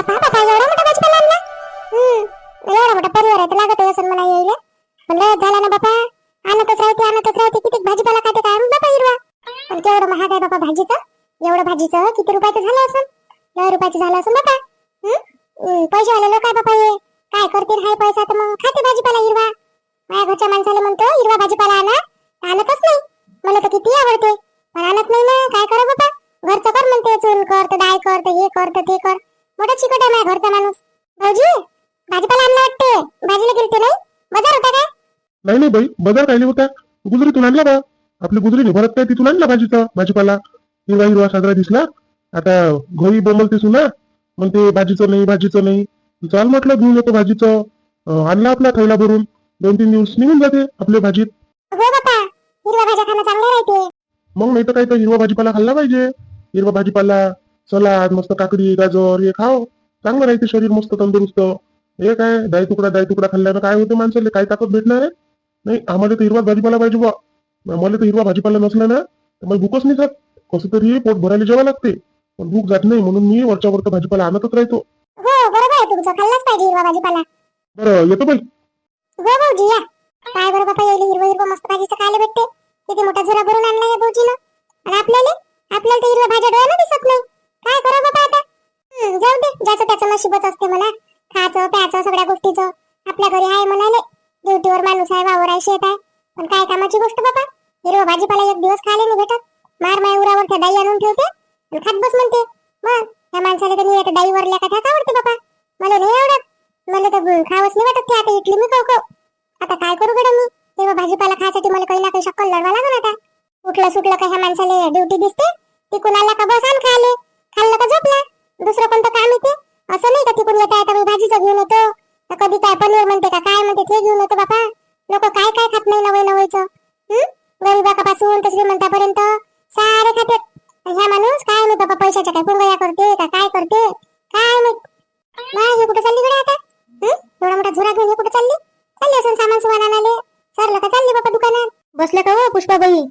बापा बापा एवढा मोठा भाजीपाला आणला? हम्म एवढा मोठा परिवार आहे तर लागत आहे असं मला येईल म्हणलं झाला ना बापा आणतच राहते आणतच राहते किती भाजीपाला खाते काय बापा हिरवा. पण केवढं महाग आहे बापा भाजीचं. एवढं भाजीचं किती रुपयाचं झालं असं दहा रुपयाचं झालं असं बापा हम्म पैसेवाले लोक आहे बापा हे. काय करतील हाय पैसा तर मग खाते भाजीपाला हिरवा. माझ्या घरच्या माणसाला म्हणतो हिरवा भाजीपाला आणा. बाई बाजार काय होता गुजरीतून आणला बा. आपली गुजरी भरत काय तिथून आणला भाजीचा भाजीपाला. हिरवा हिरवा साजरा दिसला. आता घरी बोंबलते सुना म्हणते भाजीचं नाही भाजीचं नाही. चाल म्हटलं घेऊन येतो भाजीचं. आणला आपला थैला भरून. दोन तीन दिवस निघून जाते आपल्या भाजीत. मग नाही तर काय तर हिरवा भाजीपाला खाल्ला पाहिजे. हिरवा भाजीपाला सलाद मस्त काकडी गाजर हे खाओ. चांगलं राहते शरीर मस्त तंदुरुस्त. हे काय दाय तुकडा दाय तुकडा खाल्ल्यानं काय होते माणसाला? काय ताकद भेटणार आहे? नाही आम्हाला तर हिरवा भाजीपाला पाहिजे बा मला तर हिरवा भाजीपाला नसला ना तर मला भूकच नाही जात. कसं तरी पोट भरायला जेवा लागते. पण भूक जात नाही म्हणून मी वरच्या वरचा भाजीपाला आणतच राहतो. हो बरं येतो बाई. हो भाऊजी या. काय बरं बापा येईल हिरवा हिरवा मस्त भाजीचं खायला भेटते. किती मोठा झुरा भरून आणला या भाऊजीनं. आणि आपल्याला? आपल्याला तर हिरवा भाज्या डोळ्यानं दिसत नाही. काय करा आता? जाऊ दे. ज्याचं त्याचं नशीबच असते मला खायचं प्यायचं सगळ्या गोष्टीचं. आपल्या घरी आहे म्हणाले. ड्युटीवर माणूस आहे वावर आहे शेत आहे. पण काय कामाची गोष्ट बाबा? हिरवा भाजीपाला एक दिवस खायला नाही भेटत. मार माय उरावर त्या दाई आणून ठेवते आणि खात बस म्हणते. मग त्या माणसाला तर मी दाई वरल्या का आवडते बाबा. मला नाही आवडत. मला तर खावंच नाही वाटत ते. आता इटली मी खाऊ आता काय करू गड्या मी? तेव्हा भाजीपाला खायसाठी मला काही ना काही शक्कल लढवा लागल आता. उठलं सुटलं का ह्या माणसाला ड्युटी दिसते? ते आला का बस आण खायले. खाल्लं का झोपला? दुसरं कोणतं काम येते असं नाही का तिकडून येता येता भाजीचं घेऊन येतो? कधी काय पनीर म्हणते का? काय म्हणते? ते घेऊन येतो बापा. लोक काय काय खात नाही नवय नवयचं? गरीबापासून तर श्रीमंतापर्यंत. सारे खाते. ह्या माणूस काय नाही बाबा पैशाच्या काय पुंगया करते का? काय करते? काय माहीत? नाही हे कुठे चालली गड्या आता? एवढा मोठा झुरा घेऊन हे कुठे चालली? चालली असून सामान सुमान आणाले सरला का चालली बाबा दुकानात? बसले का हो पुष्पाबाई?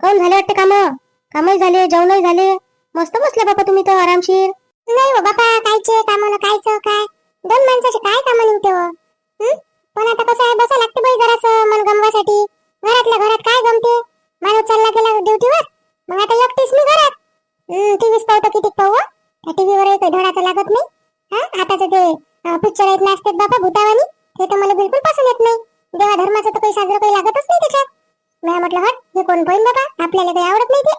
काऊन झाले वाटते काम? कामही झाले जेवणही झाले. मस्त बसले बाबा तुम्ही तर आरामशीर. नाही हो बापा कायचे काम ना कायचं काय? दोन माणसाचे काय काम निघते हो? हं? पण आता कसं आहे बसा लागते बाई जरासं मन गमवासाठी. घरातल्या घरात काय गमते? माणूस चालला गेला ड्युटीवर मग आता एकटीच मी घरात. टीव्हीच पाहतो किती पाहू हो? त्या टीव्हीवर एक धडाचं लागत नाही. हा? आताचं ते पिक्चर आहेत असतात बाबा भूतावानी. ते तर मला बिलकुल पसंत येत नाही. देवा धर्माचं तर काही साजरं काही लागतच नाही त्याच्यात. मी म्हटलं हट हे कोण पाहिजे बाबा? आपल्याला काही आवडत नाही ते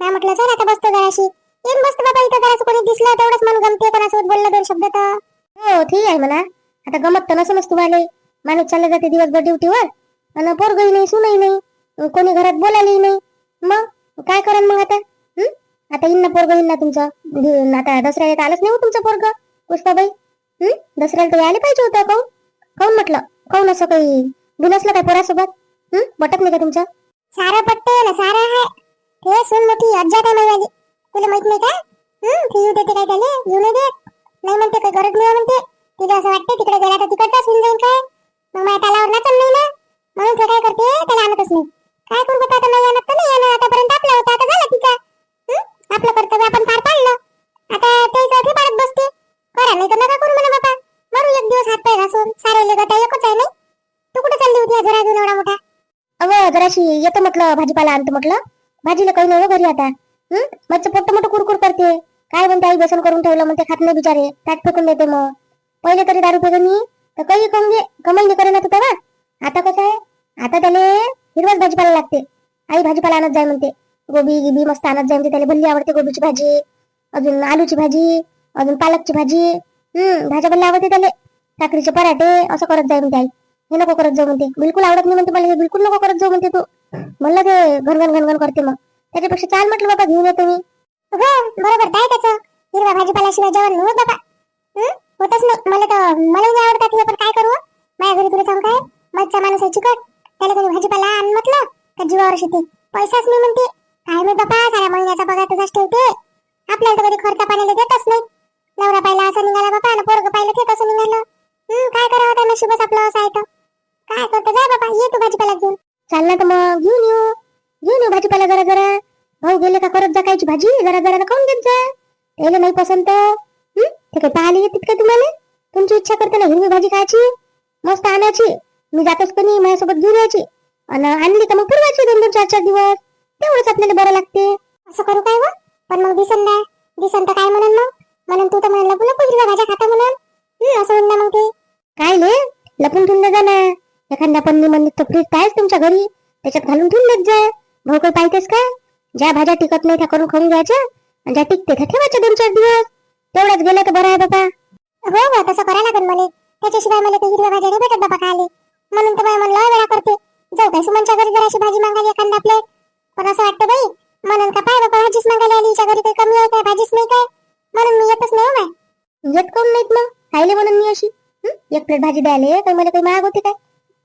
मी म्हटलं चल आता बसतो जराशी येऊन बसतो बाबा इथं जरासं कोणी दिसलं तेवढंच मन गमते कोणासोबत बोललं दोन शब्द तर हो ठीक आहे म्हणा वाटतं गमत तर नसेलच तुम्हाला माणूस चालला जाते दिवसभर ड्युटीवर. आणि पोरगही नाही सुनही नाही कोणी घरात बोलायलाही नाही. मग काय करा मग आता? आता येईन ना पोरग येईन ना तुमचं. आता दसऱ्याला तर आलंच नाही हो तुमचं पोरग पुष्पाबाई. हम्म दसऱ्याला तर आले पाहिजे होतं काऊन काऊन म्हटलं? काऊन असं काही बिनसलं काय पोरासोबत? हम्म पटत नाही का तुमचं? सारं पटतंय ना सारं आहे. हे सून मोठी अज्जा काय माहिती तुला माहीत नाही का? हम्म फी येऊ देते काय त्याले? येऊ नाही देत. नाही म्हणते काही गरज नाही म्हणते. तिला असं वाटते तिकडे गेला तर तिकडचाच होऊन जाईल काय? मग माझ्या त्यालावर नाचन नाही ना? म्हणून ते काय करते त्याला आणतच नाही. काय करू बाबा आता नाही आणत तर नाही आणत? आतापर्यंत आपला होता. आता झाला तिचा आपलं कर्तव्य आपण पार पाडलं. आता ते इथे पाडत बसते. करा नाही तर नका करू म्हणा बाबा मरू एक दिवस हात पाय घासून. सारे गटा एकच आहे नाही? तू कुठे चालली होती जरा घेऊन एवढा मोठा? अगं जराशी येतो म्हटलं भाजीपाला आणतो म्हटलं. भाजीला काही नाही घरी आता. हम्म मच्छर पोट्ट मोठं कुरकुर करते. काय म्हणते आई बसून करून ठेवलं म्हणते खात नाही बिचारे. ताट फेकून देते मग. पहिले तरी दारू पेगं मी तर काही कमी कमाई नाही ना तू तेव्हा. आता कसं आहे? आता त्याला हिरवाच भाजीपाला लागते. आई भाजीपाला आणत जाय म्हणते. गोबी गिबी मस्त आणत जाय म्हणते. त्याला भल्ली आवडते गोबीची भाजी. अजून आलूची भाजी. अजून पालकची भाजी. हम्म भाज्या भल्ली आवडते त्याला. साखरीचे पराठे. असं करत जाय म्हणते आई. हे नको करत जाऊ म्हणते. बिलकुल आवडत नाही म्हणते मला. हे बिलकुल नको करत जाऊ म्हणते तू. म्हणलं ते घनघन घनघन करते मग. त्याच्यापेक्षा चाल म्हटलं बाबा घेऊन येतो मी हो बरोबर. काय त्याचं? हिरवा भाजीपाल्याशिवाय जेवण नाही बाबा होतच मला तर मला नाही आवडतात हे पण काय करू माझ्या घरी तुला सांगू काय? मच्छा माणूस आहे चिकट. त्याला कोणी भाजीपाला आण म्हटलं तर जीवावर शेती. पैसाच नाही म्हणते. काय मी बापा साऱ्या महिन्याचा पगार तुझाच ठेवते. आपल्याला तर कधी खर्च पाण्याला देतच नाही. नवरा पाहिला असं निघाला बापा आणि पोरग पाहिलं ते कसं निघालं. काय करावं त्या नशिबच आपलं असं आहे काय करतो? जा बापा ये तू भाजीपाला घेऊन. चाल ना तर मग घेऊन येऊ. घेऊन येऊ भाजीपाला जरा जरा. भाऊ गेले का करत जा कायची भाजी जरा जरा खाऊन घेत जा. त्याला नाही पसंत. ते काही पाहायला येतात का तुम्हाला? तुमची इच्छा करते ना हिरवी भाजी खायची मस्त आणायची. मी जातच कधी माझ्यासोबत घेऊन यायची. आणि आणली तर मग पुरवायची दोन दोन चार चार दिवस? तेवढंच आपल्याला बरं लागते. असं करू काय व? पण मग दिसन ना. दिसन तर काय म्हणून मग? म्हणून तू तर म्हणलं नको नको हिरव्या भाज्या खाता म्हणून. असं म्हणलं मग ते. काय ले? लपून ठेवून जा ना एखाद्या पन्नी म्हणली तर फ्रीज आहेच तुमच्या घरी. त्याच्यात घालून ठेवून जा. भाऊ काही पाहिजेस का? ज्या भाज्या टिकत नाही त्या करून खाऊन घ्यायच्या. आणि ज्या टिकते त्या ठेवायच्या दोन चार दिवस. तेवढ्याच गेल्या तर बरं आहे बाबा. हो हो तसं करायला लागेल मला. त्याच्याशिवाय मला ते हिरव्या भाज्या नाही भेटत बाबा खायला. म्हणून तर बाई म्हणलं वेळा करते. जाऊ काय सुमनच्या घरी जराशी भाजी मागायला एखादा प्लेट पण असं वाटतं बाई म्हणून का पाय बाबा भाजीच मागायला आली? हिच्या घरी काही कमी आहे काय भाजीच नाही काय? म्हणून मी येतच नाही हो बाय येत कोण नाहीत मग? खायले म्हणून मी अशी? एक प्लेट भाजी द्यायले काही मला काही महाग होते काय?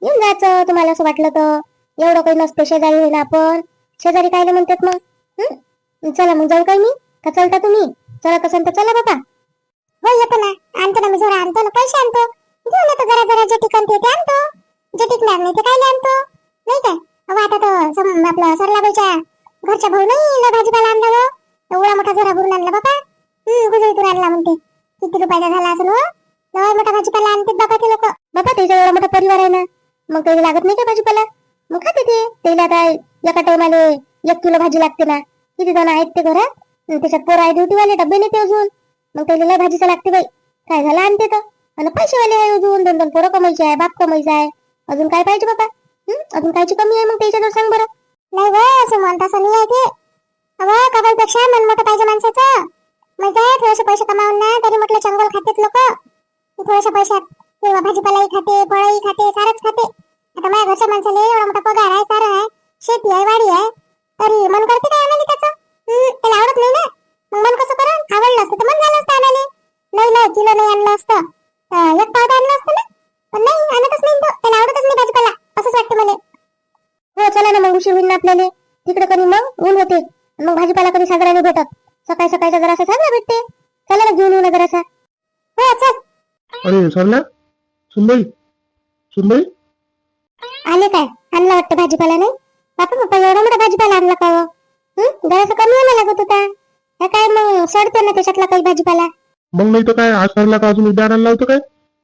येऊन जायचं तुम्हाला असं वाटलं तर. एवढं काही नसतं शेजारी होईल आपण. शेजारी कायले म्हणतात मग? चला मग जाऊ काय मी? का चलता तुम्ही? चला असेल तर चला बाबा. हो येतो ना. आणतो ना मी जोरा आणतो ना. पैसे आणतो. घेऊन येतो जरा जरा. जे टिकन ते ते आणतो. जे टिकणार नाही ते कायले आणतो. नाही काय अहो आता सम- आपलं सरलाबाईच्या घरच्या भाऊ नाही भाजीपाला आणला गं. एवढा मोठा जोरा भरून आणला बाबा. हम्म गुजरीतून आणला म्हणते. किती रुपयाचा झाला असं हो? मोठा भाजीपाला आणते बाबा ते लोक. बाबा त्याचा एवढा मोठा परिवार आहे ना. मग काही लागत नाही का भाजीपाला? मग खाते ते. त्याला आता एका टायमाला एक किलो भाजी लागते ना. किती जण आहेत ते घरात? त्याच्यात पोर आहे ड्युटीवाले डबे नेते अजून. मग त्याला लय भाजीचं लागते बाई. काय झालं आणते तर? आणि पैसेवाले आहे अजून दोन दोन पोरं कमायचे आहे बाप कमायचा आहे. अजून काय पाहिजे बाबा? अजून कायची कमी आहे मग त्याच्याजवळ सांग बरं. नाही ग असं म्हणता असं नाही आहे ते. अगं कबाईपेक्षा मन मोठं पाहिजे माणसाचं. म्हणजे थोडेसे पैसे कमावून ना तरी म्हटलं चंगल खातेत लोक. थोड्याशा पैशात किंवा भाजीपालाही खाते फळही खाते सारच खाते. आता माझ्या घरच्या माणसाला एवढा मोठा पगार आहे सारं आहे. शेती आहे वाडी आहे. तरी मन करते काय आणायला त्याचं? त्याला आवडत नाही ना? मग मन कसं करण आवडलं असतं तर मन झालं असतं आणायला. नाही नाही किलो नाही आणलं असतं. तर एक पावटा आणलं असतं ना? पण नाही आणतच नाही तो. त्याला आवडतच नाही भाजीपाला. असंच वाटतं मला. हो चला ना मग उशीर होईल ना आपल्याला. तिकडे कधी मग? ऊन होते. मग भाजीपाला कधी साजरा नाही भेटत. सकाळी सकाळचा जरासा साजरा भेटते. चला ना घेऊन येऊ ना जरासा. हो चल. अरे सरला सुनबाई? सुनबाई? आले काय? आणला वाटतं भाजीपाला नाही? बापा बाप्पा एवढा मोठा भाजीपाला आणला का हो? जरासा कमी व्हायला लागत होता. हे काय मग सडते ना त्याच्यातला काही भाजीपाला. मग नाही तर काय आज सरला का अजून उद्या आणायला लावतं काय?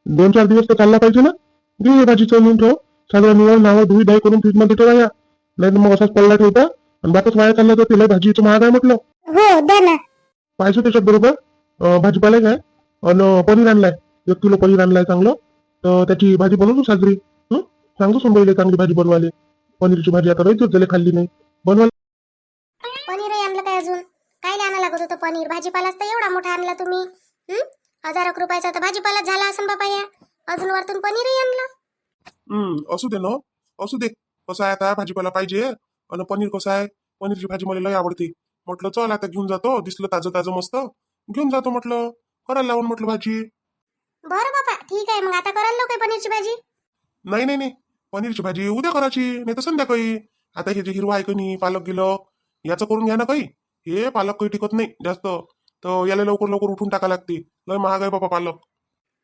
दोन चार दिवस तर चालला पाहिजे ना. ये भाजी चवून ठेव. सगळं निवड नावं धुई धाई करून फ्रीजमध्ये ठेवा या नाही मग असाच पडला ठेवता. आणि बापच वाया चालला तर तिला भाजीचं महाग आहे म्हटलं. हो द्या ना. पाहिजे त्याच्यात बरोबर. भाजीपाला काय आणि पनीर आणलाय. एक किलो पनीर आणलाय चांगलं. तर त्याची भाजी बनवतो साजरी? सांगतो सोनबाईला चांगली भाजी बनवायला. पनीरची भाजी आता राहायचो त्याला खाल्ली नाही. बनवायला पनीरही आणलं काय अजून काय आणा लागत होतं पनीर भाजीपालाच तर एवढा मोठा आणला तुम्ही? हजार एक रुपयाचा तर भाजीपाला झाला असं बाबा या. अजून वरतून पनीरही आणलं. हम्म असू दे ना. असू दे. कसं आहे आता भाजीपाला पाहिजे आणि पनीर कसं आहे? पनीरची भाजी मला लय आवडते. म्हटलं चल आता घेऊन जातो. दिसलं ताजं ताजं मस्त. घेऊन जातो म्हटलं. करायला लावून म्हटलं भाजी. बरं बाबा ठीक आहे. मग आता करायला काय पनीरची भाजी? नाही नाही नाही. पनीरची भाजी उद्या करायची नाही तर संध्याकाळी. आता हे जे हिरवा आहे का नाही पालक गेलं याचं करून घ्या ना काही. हे पालक काही टिकत नाही जास्त. तर याला लवकर लवकर उठून टाका लागते. लय महाग आहे बाबा पालक.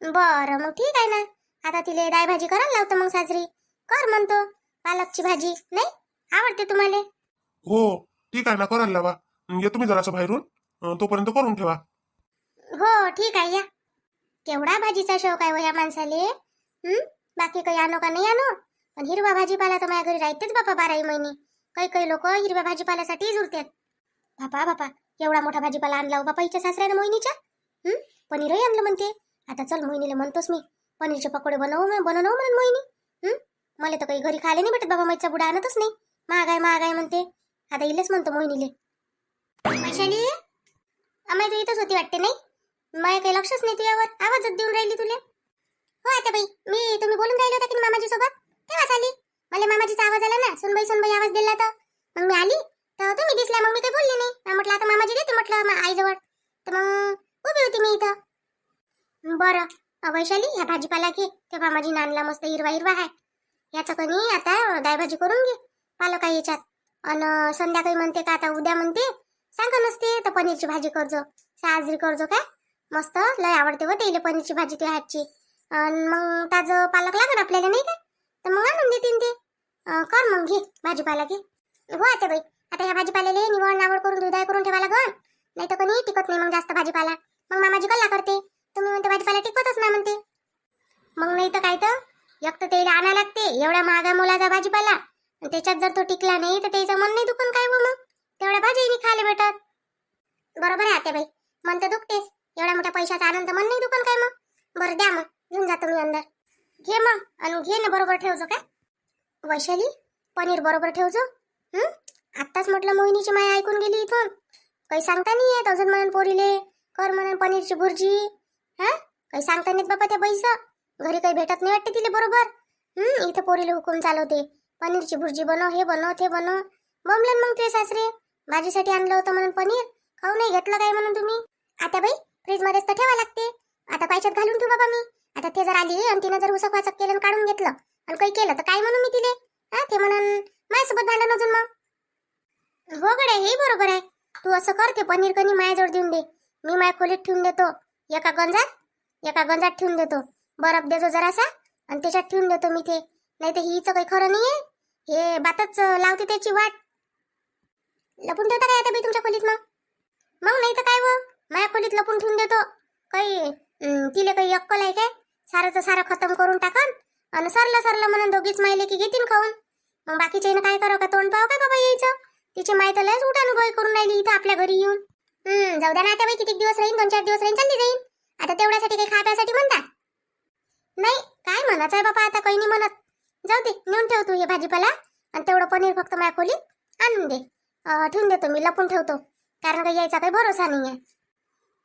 बरं मग ठीक आहे ना. आता तिले डाळ भाजी करायला लावतो मग साजरी. कर म्हणतो पालकची भाजी नाही? आवडते तुम्हाला? हो ठीक आहे ना करायला लावा. ये तुम्ही जरासं बाहेरून. अं, तोपर्यंत करून ठेवा. हो ठीक आहे या. केवढा भाजीचा शौक आहे हो या माणसाले. हं? बाकी काही आणो का नाही आणो? पण हिरवा भाजीपाला तर माझ्या घरी राहतेच बापा बाराही महिने. काही काही लोक हिरव्या भाजीपाल्यासाठीच उरतात. बापा बापा एवढा मोठा भाजीपाला आणला हो बापा हिच्या सासऱ्यानं मोहिनीच्या? हं? पनीरही आणलं म्हणते. आता चल मोहिनीला म्हणतोस मी. पनीरचे पकोडे बनवू म्हण- बनवू म्हणून मोहिनी. हं? मला तर काही घरी खायला नाही भेटत बाबा मैचा बुडा आणतच नाही. महाग आहे महाग आहे म्हणते. आता इलेच म्हणतो मोहिनीले. वैशाली अमाय तू इथंच होती वाटते नाही? माय काही लक्षच नाही तुझ्यावर. आवाजच देऊन राहिली तुले. हो आता बाई मी तुम्ही बोलून राहिले होता की मामाजी सोबत तेव्हाच आली. मला मामाजीचा आवाज आला ना. सुनबाई सुनबाई आवाज दिला तर. मग मी आली. तर तुम्ही दिसल्या मग मी काही बोलले नाही. म्हटलं आता मामाजी देते म्हटलं मा- आईजवळ. तर मग उभी होती मी इथं. बरं वैशाली ह्या भाजीपाला घे. ते मामाजी नानला मस्त हिरवा हिरवा आहे याचं कणी आता डाळ भाजी करून घे पालक आहे याच्यात. अन संध्याकाळी म्हणते का आता उद्या म्हणते सांगा नसते तर पनीरची भाजी करजो. साजरी करजो काय? मस्त लय आवडते व तेले पनीरची भाजी ते हातची. आणि मग ताजं पालक लागेल आपल्याला नाही का? तर मग आणून देतीन ते. कर मग घे भाजीपाला घे. हो आता बाई आता ह्या भाजीपाल्याले निवड नावड करून दुधाय करून ठेवा लागन नाही तर कोणी टिकत नाही मग जास्त भाजीपाला. मग मामाजी कल्ला करते. तुम्ही म्हणते भाजीपाला टिकवतच ना म्हणते. मग नाही तर काय तर एक तर त्याला आणा लागते. एवढ्या महागा मुलाचा भाजीपाला. त्याच्यात जर तो टिकला नाही तर त्याचं मन नाही दुखून काय हो मग? तेवढ्या भाजी नाही खायला भेटत. बरोबर आहे आत्याबाई. मन तर दुखतेस एवढ्या मोठ्या पैशाचा आनंद मन नाही दुकान काय मग? बरं द्या मग. घेऊन जातो मी अंदर. घे मग. आणि घे ना बरोबर ठेवजो काय? वैशाली पनीर बरोबर ठेवजो. हं? आत्ताच म्हटलं मोहिनीची माया ऐकून गेली इथून. काही सांगता नाही येत अजून म्हणून पोरीले. कर म्हणून पनीरची भुर्जी. हा? काही सांगता नाहीत बाबा त्या बैस घरी काही भेटत नाही वाटते तिले बरोबर. हम्म इथं पोरीले हुकूम चालवते. पनीरची भुर्जी बनव हे बनव ते बनव बमलन मग ते सासरे. भाजीसाठी आणलं होतं म्हणून पनीर. खाऊ नाही घेतलं काय म्हणून तुम्ही? आता बाई फ्रीज मध्येच तर ठेवा लागते. आता पायच्यात घालून ठेवू बाबा मी. आता ते जर आली आणि तिनं जर उसक वाचक केलं आणि काढून घेतलं. आणि काही केलं तर काय म्हणू मी तिले? हा ते म्हणून माझ्यासोबत भांडण अजून मग? हो गड्या हे बरोबर आहे. तू असं कर ते पनीर कणी माझ्याजवळ देऊन दे. मी माझ्या खोलीत ठेवून देतो. एका गंजात एका गंजात ठेवून देतो. बरफ देतो जरासा आणि त्याच्यात ठेवून देतो मी ते. नाही तर हिचं काही खरं नाही आहे हे बातच लावते त्याची वाट. लपून ठेवता काय आता बाई तुमच्या खोलीत मग? मग नाही तर काय व? माझ्या खोलीत लपून ठेवून देतो. काही तिले काही अक्कल आहे काय? सारंचं सारं खतम करून टाकन आणि सरलं सरलं म्हणून दोघीच माहिले की घेतील खाऊन. मग बाकीच्या काय करावं का? तोंड पाव काय बाबा यायचं? तिची माय तर लयच उठान गोय करून राहिली इथं आपल्या घरी येऊन. हम्म जाऊ द्या ना आता बाई किती दिवस राहीन दोन चार दिवस राहीन चालली जाईन. आता तेवढ्यासाठी काही खाप्यासाठी म्हणता? नाही काय म्हणायचं आहे बाबा आता काही नाही म्हणत. जाऊ दे नेऊन ठेव तू हे भाजीपाला आणि तेवढं पनीर फक्त माझ्या खोलीत आणून दे. ठेवून देतो मी लपून ठेवतो. कारण काही यायचा काही भरोसा नाही आहे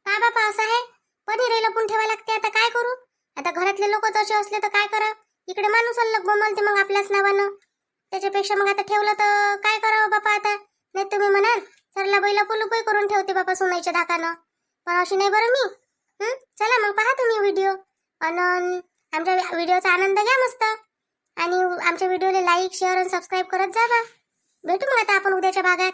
का बापा असं आहे? पनीर लपून ठेवा लागते आता काय करू? आता घरातले लोक तसे असले तर काय करा इकडे माणूस अल्लग बोमलते मग आपल्याच नावानं. त्याच्यापेक्षा मग आता ठेवलं तर काय करावं बापा आता? नाही तुम्ही म्हणाल सरला बैला पुलुपई करून ठेवते बापा सोनाईच्या धाकानं. पण अशी नाही बरं मी. हं? चला मग पहा तुम्ही व्हिडिओ. आणि आमच्या व्हिडिओचा आनंद घ्या मस्त. आणि आमच्या व्हिडिओला लाईक शेअर आणि सबस्क्राईब करत जा बा भेटू मग आता आपण उद्याच्या भागात.